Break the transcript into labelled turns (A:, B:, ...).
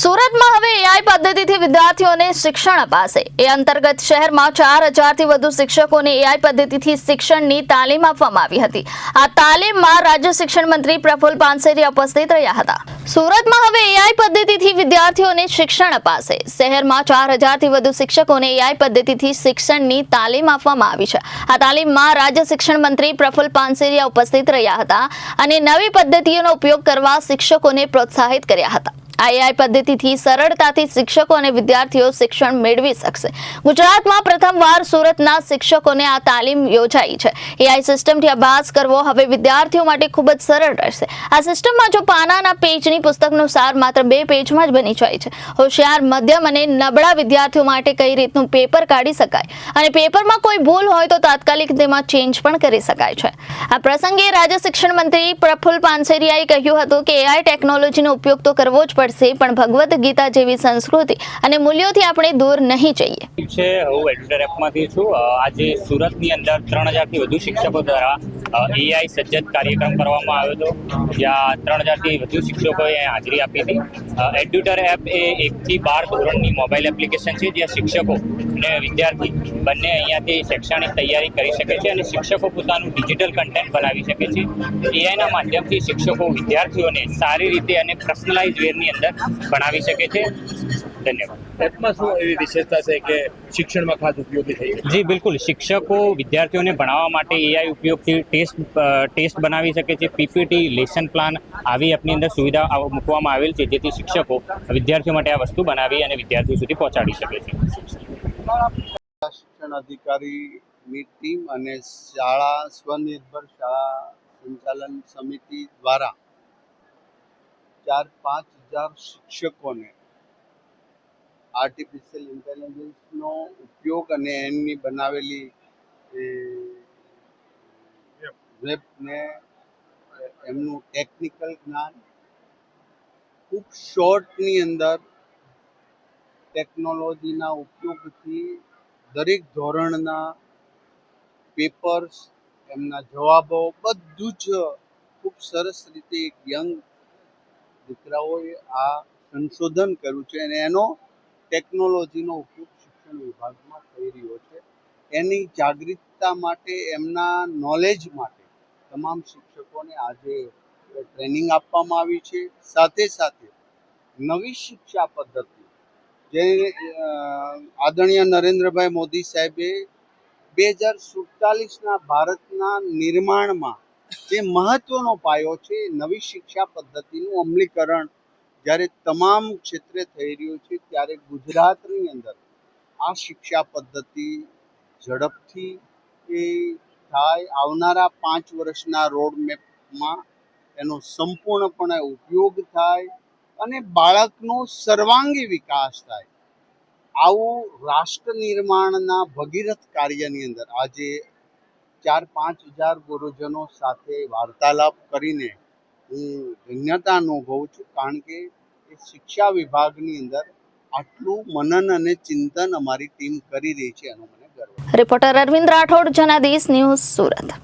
A: સુરતમાં હવે એઆઈ પદ્ધતિથી વિદ્યાર્થીઓને શિક્ષણ અપાશે. એ અંતર્ગત શહેરમાં ચાર હજારથી વધુ શિક્ષકોને એઆઈ પદ્ધતિથી શિક્ષણની તાલીમ આપવામાં આવી હતી. આ તાલીમમાં રાજ્ય શિક્ષણ મંત્રી પ્રફુલ પાનસેરી ઉપસ્થિત રહ્યા હતા. સુરતમાં હવે એઆઈ પદ્ધતિથી વિદ્યાર્થીઓને શિક્ષણ અપાશે. શહેરમાં ચાર હજારથી વધુ શિક્ષકોને એઆઈ પદ્ધતિથી શિક્ષણની તાલીમ આપવામાં આવી છે. આ તાલીમમાં રાજ્ય શિક્ષણ મંત્રી પ્રફુલ પાનસેરિયા ઉપસ્થિત રહ્યા હતા અને નવી પદ્ધતિઓનો ઉપયોગ કરવા શિક્ષકોને પ્રોત્સાહિત કર્યા હતા. આ એઆઈ પદ્ધતિથી સરળતાથી શિક્ષકો અને વિદ્યાર્થીઓ શિક્ષણ મેળવી શકશે. ગુજરાતમાં પ્રથમવાર સુરતના શિક્ષકોને આ તાલીમ યોજાઈ છે. એઆઈ સિસ્ટમથી અભ્યાસ કરવો હવે વિદ્યાર્થીઓ માટે ખૂબ જ સરળ રહેશે. આ સિસ્ટમમાં જો પાનાના પેજની પુસ્તકનો સાર માત્ર બે પેજમાં જ બની જાય છે. હોશિયાર, મધ્યમ અને નબળા વિદ્યાર્થીઓ માટે કઈ રીતનું પેપર કાઢી શકાય? અને પેપરમાં કોઈ ભૂલ હોય તો તાત્કાલિક તેમાં ચેન્જ પણ કરી શકાય છે. આ પ્રસંગે રાજ્ય શિક્ષણ મંત્રી પ્રફુલ પાનસેરિયાએ કહ્યું હતું કે એઆઈ ટેકનોલોજીનો ઉપયોગ તો કરવો જ પડશે. પણ ભગવદ્ ગીતા જેવી સંસ્કૃતિ અને મૂલ્યોથી આપણે દૂર નહીં જઈએ.
B: છે, હું એડિટર એપમાંથી છું. આજે સુરતની અંદર ત્રણ હજારથી વધુ શિક્ષકો દ્વારા એઆઈ સજ્જત કાર્યક્રમ કરવામાં આવ્યો હતો. જ્યાં ત્રણ હજારથી વધુ શિક્ષકોએ હાજરી આપી હતી. એડ્યુટર એપ એ એકથી બાર ધોરણની મોબાઈલ એપ્લિકેશન છે, જ્યાં શિક્ષકો અને વિદ્યાર્થી બંને અહીંયાથી શૈક્ષણિક તૈયારી કરી શકે છે અને શિક્ષકો પોતાનું ડિજિટલ કન્ટેન્ટ બનાવી શકે છે. એઆઈના માધ્યમથી શિક્ષકો વિદ્યાર્થીઓને સારી રીતે અને પર્સનલાઇઝ વેરની અંદર ભણાવી શકે છે. ધન્યવાદ.
C: એપમાં શું એવી વિશેષતા છે કે શિક્ષણમાં ખાસ ઉપયોગી થઈ
B: જી બિલકુલ. શિક્ષકો વિદ્યાર્થીઓને ભણાવવા માટે એઆઈ ઉપયોગથી ટેસ્ટ ટેસ્ટ બનાવી શકે છે. પીપીટી લેસન પ્લાન આવી એપની અંદર સુવિધા મૂકવામાં આવેલ છે જેથી શિક્ષકો વિદ્યાર્થીઓ માટે આ વસ્તુ બનાવી અને વિદ્યાર્થીઓ સુધી પહોંચાડી શકે છે.
D: શિક્ષણ અધિકારીની ટીમ અને શાળા સ્વનિર્ભર શાળા સંચાલન સમિતિ દ્વારા ચાર પાંચ હજાર શિક્ષકોને આર્ટિફિશિયલ ઇન્ટેલિજન્સનો ઉપયોગ અને એની બનાવેલી વેબને એમનું ટેકનિકલ જ્ઞાન ખૂબ શોર્ટની અંદર ટેકનોલોજીના ઉપયોગથી દરેક ધોરણના પેપર્સ એમના જવાબો બધું જ ખૂબ સરસ રીતે એક યંગ દીકરાઓએ આ સંશોધન કર્યું છે અને એનો ટેકનોલોજીનો ઉપયોગ શિક્ષણ વિભાગમાં થઈ રહ્યો છે. એની જાગૃતતા માટે, એમના નોલેજ માટે તમામ શિક્ષકોને આજે ટ્રેનિંગ આપવામાં આવી છે. સાથે સાથે નવી શિક્ષા પદ્ધતિ, જે આદરણીય નરેન્દ્રભાઈ મોદી સાહેબે બે હજાર સુડતાલીસના ભારતના નિર્માણમાં જે મહત્વનો પાયો છે નવી શિક્ષા પદ્ધતિનું અમલીકરણ જ્યારે તમામ ક્ષેત્રે થઈ રહ્યું છે, ત્યારે ગુજરાતની અંદર આ શિક્ષા પદ્ધતિ ઝડપથી એ થાય. આવનારા પાંચ વર્ષના રોડ મેપમાં એનો સંપૂર્ણપણે ઉપયોગ થાય અને બાળકનો સર્વાંગી વિકાસ થાય. આવું રાષ્ટ્ર નિર્માણના ભગીરથ કાર્યની અંદર આજે ચાર પાંચ હજાર ગુરુજનો સાથે વાર્તાલાપ કરીને હું ધન્યતા અનુભવું છું, કારણ કે એ શિક્ષા વિભાગની અંદર આટલું મનન અને ચિંતન અમારી ટીમ કરી રહી છે, એનો મને ગર્વ
A: રિપોર્ટર અરવિંદ રાઠોડ, જનાદીશ ન્યૂઝ સુરત.